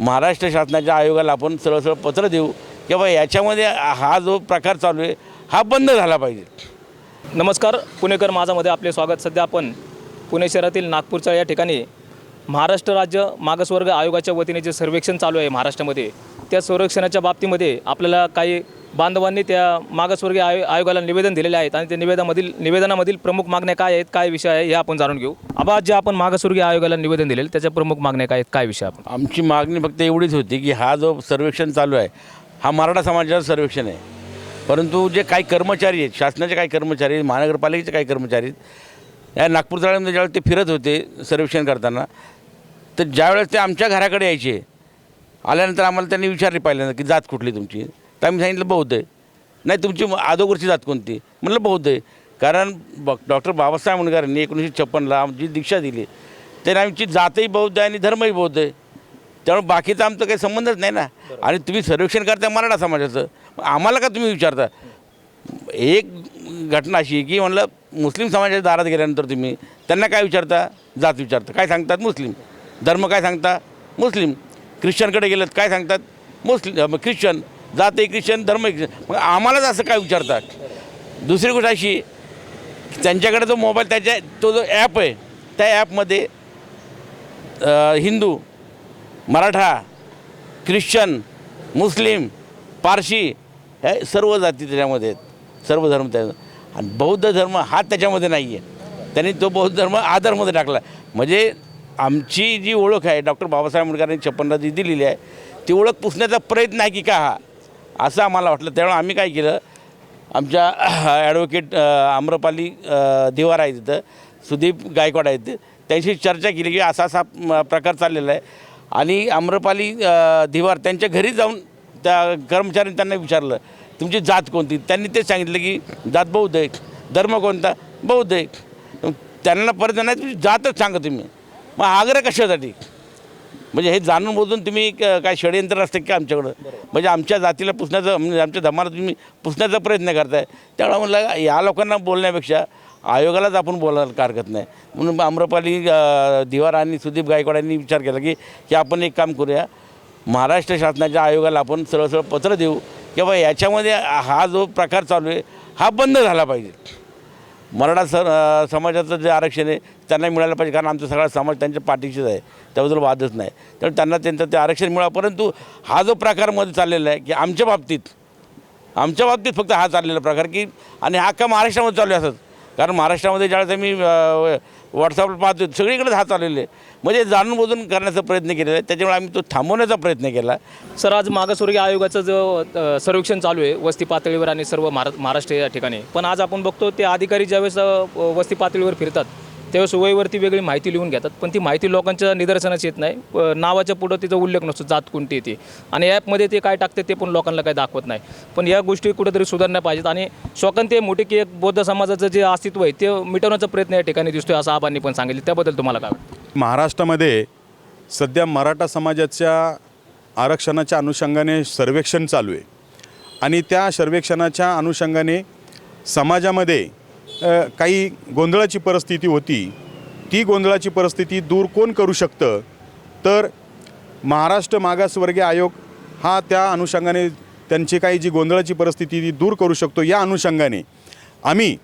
महाराष्ट्र शासनाच्या आयोगाला आपण सरळ सरळ पत्र देऊ की बाबा याच्यामध्ये हा जो प्रकार चालू आहे हा बंद झाला पाहिजे. नमस्कार पुणेकर माझामध्ये आपले स्वागत. सध्या आपण पुणे शहरातील नागपूरच्या या ठिकाणी महाराष्ट्र राज्य मागासवर्ग आयोगाच्या वतीने जे सर्वेक्षण चालू आहे महाराष्ट्रामध्ये त्या संरक्षणाच्या बाबतीमध्ये आपल्याला काही बांधवांनी त्या मागासवर्गीय आयो आयोगाला निवेदन दिलेले आहेत आणि त्या निवेदनामधील निवेदनामधील प्रमुख मागण्या काय आहेत काय विषय आहे हे आपण जाणून घेऊ. आबा जे आपण मागासवर्गीय आयोगाला निवेदन दिलेलं त्याच्या प्रमुख मागण्या काय आहेत काय विषय आपण? आमची मागणी फक्त एवढीच होती की हा जो सर्वेक्षण चालू आहे हा मराठा समाजाचं सर्वेक्षण आहे. परंतु जे काही कर्मचारी आहेत शासनाचे काही कर्मचारी आहेत महानगरपालिकेचे काही कर्मचारी आहेत या नागपूर तळ्यामध्ये ज्यावेळेस ते फिरत होते सर्वेक्षण करताना तर ज्यावेळेस ते आमच्या घराकडे यायचे आल्यानंतर आम्हाला त्यांनी विचारले पहिल्यांदा की जात कुठली तुमची? तर आम्ही सांगितलं बौद्ध आहे. नाही तुमची अगोदरची जात कोणती? म्हणलं बौद्ध आहे. कारण ब डॉक्टर बाबासाहेब आंबेडकरांनी एकोणीसशे छप्पनला जी दीक्षा दिली त्याने आमची जातही बौद्ध आहे आणि धर्मही बौद्ध आहे. त्यामुळे बाकीचा आमचा काही संबंधच नाही ना. आणि तुम्ही सर्वेक्षण करता मराठा समाजाचं. आम्हाला का तुम्ही विचारता? एक घटना अशी की म्हणलं मुस्लिम समाजाच्या दारात गेल्यानंतर तुम्ही त्यांना काय विचारता? जात विचारता. काय सांगतात मुस्लिम? धर्म काय सांगता? मुस्लिम. ख्रिश्चनकडे गेलं काय सांगतात? मुस्लिम ख्रिश्चन. जात आहे ख्रिश्चन धर्म मग आम्हालाच असं काय विचारतात? दुसरी गोष्ट अशी त्यांच्याकडे जो मोबाईल त्याच्या तो जो ॲप आहे त्या ॲपमध्ये हिंदू मराठा ख्रिश्चन मुस्लिम पारशी हे सर्व जाती त्याच्यामध्ये आहेत. सर्व धर्म त्या आणि बौद्ध धर्म हा त्याच्यामध्ये नाही आहे त्यांनी तो बौद्ध धर्म आदरमध्ये टाकला. म्हणजे आमची जी ओळख आहे डॉक्टर बाबासाहेब आंबेडकरांनी छप्पनला जी दिलेली आहे ती ओळख पुसण्याचा प्रयत्न आहे की का हा? असं आम्हाला वाटलं. त्यामुळे आम्ही काय केलं आमच्या ॲडव्होकेट आम्रपाली दिवार आहे तिथं सुदीप गायकवाड आहेत त्यांची चर्चा केली की असा असा प्रकार चाललेला आहे. आणि आम्रपाली दिवार त्यांच्या घरी जाऊन त्या कर्मचाऱ्यांनी त्यांना विचारलं तुमची जात कोणती? त्यांनी ते सांगितलं की जात बौद्ध आहे धर्म कोणता? बौद्ध आहे त्यांना परत नाही तुमची जातच सांगा तुम्ही. मग आग्रह कशासाठी? म्हणजे हे जाणून बोलून तुम्ही क- काय षडयंत्र असतं का आमच्याकडं? म्हणजे आमच्या जातीला पुसण्याचं म्हणजे आमच्या धर्माला तुम्ही पुसण्याचा प्रयत्न करताय. त्यामुळे म्हणलं या लोकांना बोलण्यापेक्षा आयोगालाच आपण बोलायला का हरकत नाही. म्हणून आम्रपाली दिवार आणि सुदीप गायकवाडांनी विचार केला की की आपण एक काम करूया. महाराष्ट्र शासनाच्या आयोगाला आपण सरळ सरळ पत्र देऊ. की याच्यामध्ये हा जो प्रकार चालू आहे हा बंद झाला पाहिजे. मराठा सर समाजाचं जे आरक्षण आहे त्यांना मिळालं पाहिजे. कारण आमचा सगळा समाज त्यांच्या पाठीशीच आहे. त्याबद्दल वादच नाही. तर त्यांना त्यांचं ते आरक्षण मिळावं. परंतु हा जो प्रकारमध्ये चाललेला आहे की आमच्या बाबतीत आमच्या बाबतीत फक्त हा चाललेला प्रकार की आणि हा का महाराष्ट्रामध्ये चालू आहे असंच. कारण महाराष्ट्रामध्ये ज्यावेळेस आम्ही व्हॉट्सअपला पाहतो सगळीकडेच हात आलेले म्हणजे जाणूनबोधून करण्याचा प्रयत्न केलेला आहे. त्याच्यामुळे आम्ही तो थांबवण्याचा प्रयत्न केला. सर आज मागासवर्गीय आयोगाचं जो सर्वेक्षण चालू आहे वस्ती पातळीवर आणि सर्व महारा महाराष्ट्र या ठिकाणी. पण आज आपण बघतो ते अधिकारी ज्यावेळेस वस्ती पातळीवर फिरतात त्यावेळेस वयवरती वेगळी माहिती लिहून घेतात पण ती माहिती लोकांच्या निदर्शनास येत नाही. अ, नावाच्या पुढं तिचा उल्लेख नसतो जात कोणती ती. आणि ॲपमध्ये ते काय टाकते ते पण लोकांना काही दाखवत नाही. पण या गोष्टी कुठेतरी सुधारण्या पाहिजेत. आणि शोकन ते मोठे की एक बौद्ध समाजाचं जे अस्तित्व आहे ते मिटवण्याचा प्रयत्न या ठिकाणी दिसतोय असं आबांनी पण सांगितलं. त्याबद्दल तुम्हाला काय वाटतं? महाराष्ट्रामध्ये सध्या मराठा समाजाच्या आरक्षणाच्या अनुषंगाने सर्वेक्षण चालू आहे. आणि त्या सर्वेक्षणाच्या अनुषंगाने समाजामध्ये काही गोंधळाची परिस्थिती होती. ती गोंधळाची परिस्थिती दूर कोण करू शकतं? तर महाराष्ट्र मागासवर्गीय आयोग हा त्या अनुषंगाने त्यांची काही जी गोंधळाची परिस्थिती ती दूर करू शकतो या अनुषंगाने. आम्ही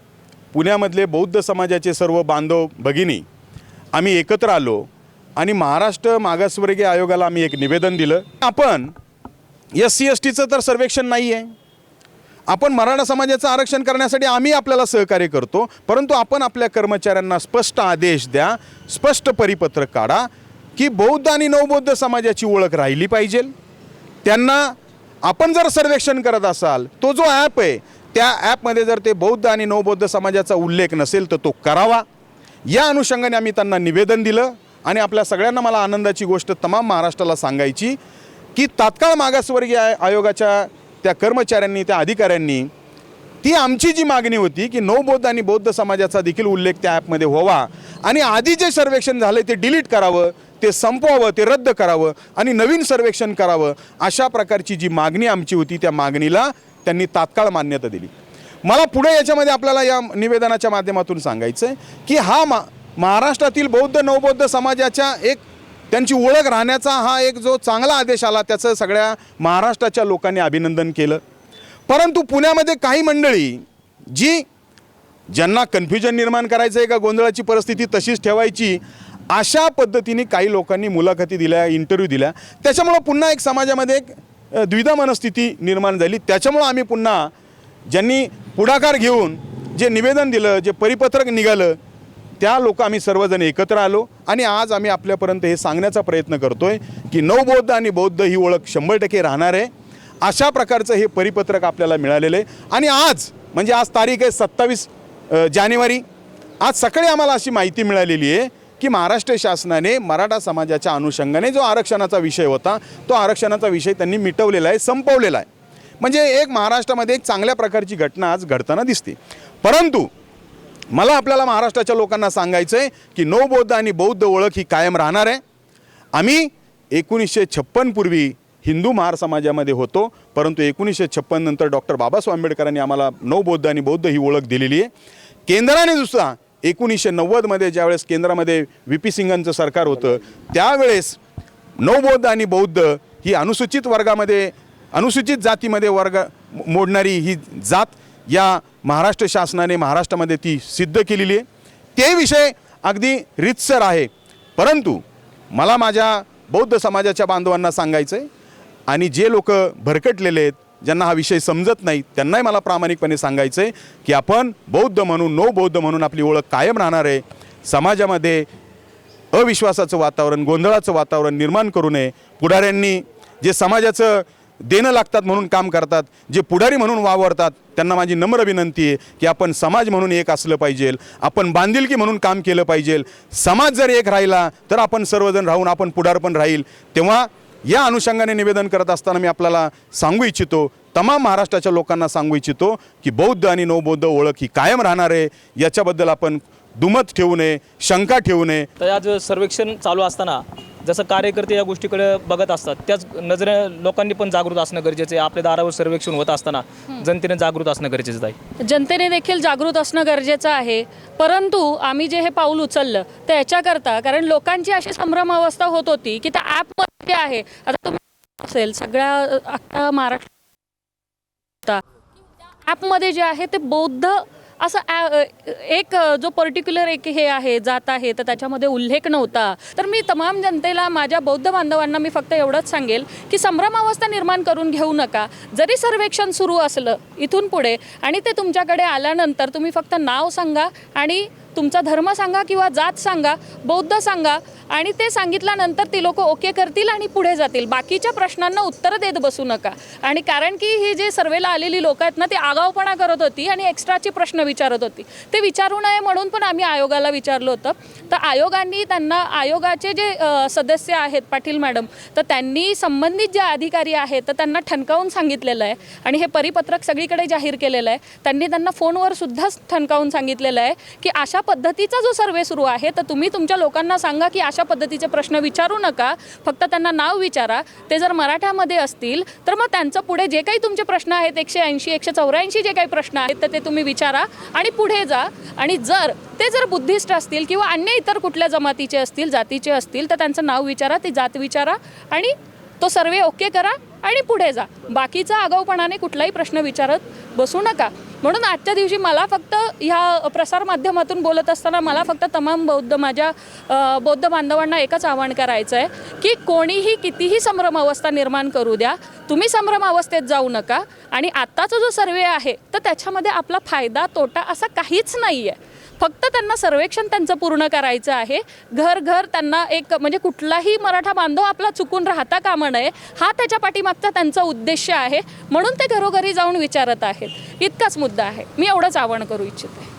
पुण्यामधले बौद्ध समाजाचे सर्व बांधव भगिनी आम्ही एकत्र आलो आणि महाराष्ट्र मागासवर्गीय आयोगाला आम्ही एक निवेदन दिलं. आपण एस सी एस टीचं तर सर्वेक्षण नाही आहे आपण मराठा समाजाचं आरक्षण करण्यासाठी आम्ही आपल्याला सहकार्य करतो परंतु आपण आपल्या कर्मचाऱ्यांना स्पष्ट आदेश द्या स्पष्ट परिपत्रक काढा की बौद्ध आणि नवबौद्ध समाजाची ओळख राहिली पाहिजे. त्यांना आपण जर सर्वेक्षण करत असाल तो जो ॲप आहे त्या ॲपमध्ये जर ते बौद्ध आणि नवबौद्ध समाजाचा उल्लेख नसेल तर तो करावा. या अनुषंगाने आम्ही त्यांना निवेदन दिलं आणि आपल्या सगळ्यांना मला आनंदाची गोष्ट तमाम महाराष्ट्राला सांगायची की तात्काळ मागासवर्गीय आयोगाच्या त्या कर्मचाऱ्यांनी त्या अधिकाऱ्यांनी ती आमची जी मागणी होती की नवबौद्ध आणि बौद्ध समाजाचा देखील उल्लेख त्या ॲपमध्ये व्हावा आणि आधी जे सर्वेक्षण झालं ते डिलीट करावं ते संपवावं ते रद्द करावं आणि नवीन सर्वेक्षण करावं अशा प्रकारची जी मागणी आमची होती त्या मागणीला त्यांनी तात्काळ मान्यता दिली. मला पुढे याच्यामध्ये आपल्याला या निवेदनाच्या माध्यमातून सांगायचं आहे की हा मा महाराष्ट्रातील बौद्ध नवबौद्ध समाजाच्या एक त्यांची ओळख राहण्याचा हा एक जो चांगला आदेश आला त्याचं सगळ्या महाराष्ट्राच्या लोकांनी अभिनंदन केलं. परंतु पुण्यामध्ये काही मंडळी जी ज्यांना कन्फ्युजन निर्माण करायचं आहे का गोंधळाची परिस्थिती तशीच ठेवायची अशा पद्धतीने काही लोकांनी मुलाखती दिल्या इंटरव्ह्यू दिल्या. त्याच्यामुळं पुन्हा एक समाजामध्ये एक द्विधा मनस्थिती निर्माण झाली. त्याच्यामुळं आम्ही पुन्हा ज्यांनी पुढाकार घेऊन जे निवेदन दिलं जे परिपत्रक निघालं त्या लोक आम्ही सर्वजण एकत्र आलो आणि आज आम्ही आपल्यापर्यंत हे सांगण्याचा प्रयत्न करतो आहे की नवबौद्ध आणि बौद्ध ही ओळख शंभर टक्के राहणार आहे. अशा प्रकारचं हे परिपत्रक आपल्याला मिळालेलं आहे. आणि आज म्हणजे आज तारीख आहे सत्तावीस जानेवारी. आज सकाळी आम्हाला अशी माहिती मिळालेली आहे की महाराष्ट्र शासनाने मराठा समाजाच्या अनुषंगाने जो आरक्षणाचा विषय होता तो आरक्षणाचा विषय त्यांनी मिटवलेला आहे संपवलेला आहे. म्हणजे एक महाराष्ट्रामध्ये एक चांगल्या प्रकारची घटना आज घडताना दिसते. परंतु मला आपल्याला महाराष्ट्राच्या लोकांना सांगायचं आहे की नवबौद्ध आणि बौद्ध ओळख ही कायम राहणार आहे. आम्ही एकोणीसशे छप्पन पूर्वी हिंदू महार समाजामध्ये होतो परंतु एकोणीसशे छप्पन नंतर डॉक्टर बाबासाहेब आंबेडकरांनी आम्हाला नवबौद्ध आणि बौद्ध ही ओळख दिलेली आहे. केंद्राने दुसरा एकोणीसशे नव्वदमध्ये ज्यावेळेस केंद्रामध्ये व्ही पी सिंगांचं सरकार होतं त्यावेळेस नवबौद्ध आणि बौद्ध ही अनुसूचित वर्गामध्ये अनुसूचित जातीमध्ये वर्ग मोडणारी ही जात या महाराष्ट्र शासनाने महाराष्ट्रामध्ये ती सिद्ध केलेली आहे. ते विषय अगदी रितसर आहे. परंतु मला माझ्या बौद्ध समाजाच्या बांधवांना सांगायचं आहे आणि जे लोक भरकटलेले आहेत ज्यांना हा विषय समजत नाही त्यांनाही मला प्रामाणिकपणे सांगायचं आहे की आपण बौद्ध म्हणून नो बौद्ध म्हणून आपली ओळख कायम राहणार आहे. समाजामध्ये अविश्वासाचं वातावरण गोंधळाचं वातावरण निर्माण करू नये. पुढाऱ्यांनी जे समाजाचं देणं लागतात म्हणून काम करतात जे पुढारी म्हणून वावरतात त्यांना माझी नम्र विनंती आहे की आपण समाज म्हणून एक असलं पाहिजे आपण बांधिलकी म्हणून काम केलं पाहिजे. समाज जर एक राहिला तर आपण सर्वजण राहून आपण पुढार पण राहील. तेव्हा या अनुषंगाने निवेदन करत असताना मी आपल्याला सांगू इच्छितो तमाम महाराष्ट्राच्या लोकांना सांगू इच्छितो की बौद्ध आणि नवबौद्ध ओळख ही कायम राहणार आहे. याच्याबद्दल आपण दुमत ठेवू नये शंका ठेवू नये. तर आज सर्वेक्षण चालू असताना जसं कार्यकर्ते या गोष्टीकडे बघत असतात त्याच नजरे लोकांनी पण जागृत असणं गरजेचं आहे. आपल्या दारावर सर्वेक्षण होत असताना जनतेने जागृत असणं गरजेचं आहे. जनतेने देखील जागृत असणं गरजेचं आहे. परंतु आम्ही जे हे पाऊल उचललं तर याच्याकरता कारण लोकांची अशी संभ्रम अवस्था होत होती की त्या ॲपमध्ये जे आहे. आता तुम्ही असेल सगळ्या अख्खा महाराष्ट्र ॲपमध्ये जे आहे ते बौद्ध असं ॲ- एक जो पर्टिक्युलर एक हे आहे जात आहे तर त्याच्यामध्ये उल्लेख नव्हता. तर मी तमाम जनतेला माझ्या बौद्ध बांधवांना मी फक्त एवढंच सांगेल की संभ्रमावस्था निर्माण करून घेऊ नका. जरी सर्वेक्षण सुरू असलं इथून पुढे आणि ते तुमच्याकडे आल्यानंतर तुम्ही फक्त नाव सांगा आणि तुमचा धर्म सांगा किंवा जात सांगा बौद्ध सांगा आणि ते सांगितल्यानंतर ती लोक ओके करतील आणि पुढे जातील. बाकीच्या प्रश्नांना उत्तर देत बसू नका. आणि कारण की ही जे सर्वेला आलेली लोक आहेत ना ती आगाऊपणा करत होती आणि एक्स्ट्राचे प्रश्न विचारत होती. ते विचारू नये म्हणून पण आम्ही आयोगाला विचारलं होतं. तर आयोगांनी त्यांना आयोगाचे जे सदस्य आहेत पाटील मॅडम तर त्यांनी संबंधित जे अधिकारी आहेत तर त्यांना ठणकावून सांगितलेलं आहे. आणि हे परिपत्रक सगळीकडे जाहीर केलेलं आहे. त्यांनी त्यांना फोनवर सुद्धा ठणकावून सांगितलेलं आहे की अशा पद्धतीचा जो सर्वे सुरू आहे तर तुम्ही तुमच्या लोकांना सांगा की अशा पद्धतीचे प्रश्न विचारू नका. फक्त त्यांना नाव विचारा. ते जर मराठ्यामध्ये असतील तर मग त्यांचं पुढे जे काही तुमचे प्रश्न आहेत एकशे ऐंशी एकशे चौऱ्याऐंशी जे काही प्रश्न आहेत तर ते तुम्ही विचारा आणि पुढे जा. आणि जर ते जर बुद्धिस्ट असतील किंवा अन्य इतर कुठल्या जमातीचे असतील जातीचे असतील तर त्यांचं नाव विचारा ती जात विचारा आणि तो सर्वे ओके करा आणि पुढे जा. बाकीचा आगाऊपणाने कुठलाही प्रश्न विचारत बसू नका. म्हणून आजच्या दिवशी मला फक्त ह्या प्रसारमाध्यमातून बोलत असताना मला फक्त तमाम बौद्ध माझ्या बौद्ध बांधवांना एकच आवाहन करायचं आहे की कोणीही कितीही संभ्रम अवस्था निर्माण करू द्या. तुम्ही संभ्रम अवस्थेत जाऊ नका. आणि आत्ताचा जो सर्वे आहे तर त्याच्यामध्ये आपला फायदा तोटा असा काहीच नाही आहे फक्त त्यांना सर्वेक्षण त्यांचं पूर्ण करायचं आहे. घर घर त्यांना एक म्हणजे कुठलाही मराठा बांधव आपला चुकून राहता कामा नये हा त्याच्या पाठीमागचा त्यांचा उद्देश आहे. म्हणून ते घरोघरी जाऊन विचारत आहेत. इतकाच मुद्दा आहे. मी एवढंच आवाहन करू इच्छिते.